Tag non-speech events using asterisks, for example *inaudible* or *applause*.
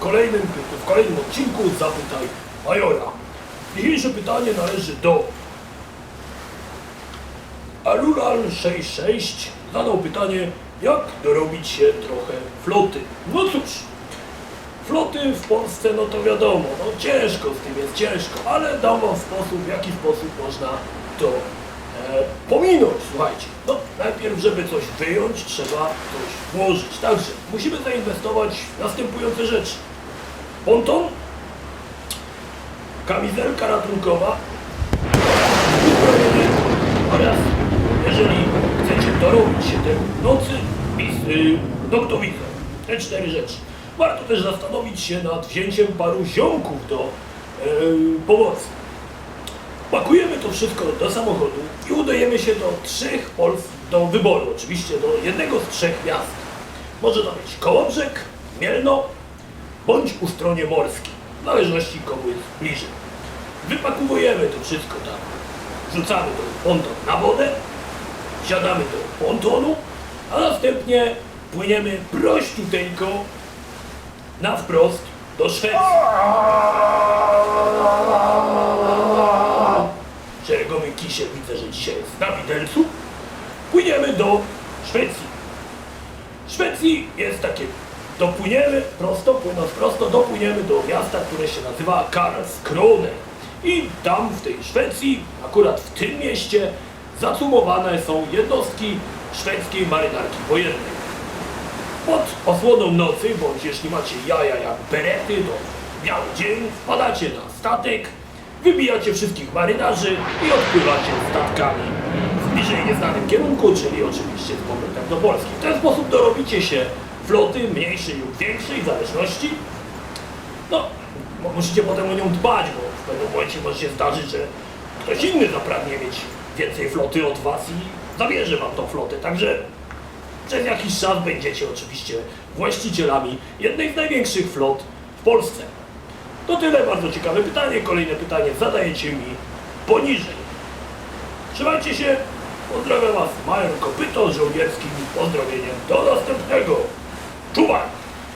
kolejnym, w kolejnym odcinku Zapytaj Majora. Dzisiejsze pytanie należy do Alural66 zadał pytanie, jak dorobić się trochę floty. No cóż, floty w Polsce, no to wiadomo, no ciężko z tym jest ciężko, ale dam wam sposób, w jaki sposób można to pominąć, słuchajcie. No, najpierw, żeby coś wyjąć, trzeba coś włożyć. Także musimy zainwestować w następujące rzeczy. Ponton, kamizelka ratunkowa, uzbrojenie oraz jeżeli chcecie dorobić się tej nocy, mis, y, noktowizor. Te cztery rzeczy. Warto też zastanowić się nad wzięciem paru ziomków do y, pomocy. Pakujemy to wszystko do samochodu i udajemy się do trzech Polsk, do wyboru oczywiście, do jednego z trzech miast. Może to być Kołobrzeg, Mielno, bądź Ustronie Morskie, w zależności komu jest bliżej. Wypakowujemy to wszystko tam, wrzucamy to ponton na wodę, wsiadamy do pontonu, a następnie płyniemy prościuteńko na wprost do Szwecji. *laughs* Kisiel widzę, że dzisiaj jest na widelcu. Płyniemy do Szwecji. W Szwecji jest takie, dopłyniemy prosto, płynąc prosto, dopłyniemy do miasta, które się nazywa Karlskrona. I tam w tej Szwecji, akurat w tym mieście, zacumowane są jednostki szwedzkiej marynarki wojennej. Pod osłoną nocy, bądź jeśli macie jaja jak berety, to biały dzień, wpadacie na statek, wybijacie wszystkich marynarzy i odpływacie statkami w bliżej nieznanym kierunku, czyli oczywiście z powrotem do Polski. W ten sposób dorobicie się floty mniejszej lub większej, w zależności. No, musicie potem o nią dbać, bo w pewnym momencie może się zdarzyć, że ktoś inny zapragnie mieć więcej floty od was i zabierze wam tą flotę. Także przez jakiś czas będziecie oczywiście właścicielami jednej z największych flot w Polsce. To tyle, bardzo ciekawe pytanie. Kolejne pytanie zadajecie mi poniżej. Trzymajcie się, pozdrawiam Was, Major Kopyto z żołnierskim pozdrowieniem. Do następnego. Czuwaj!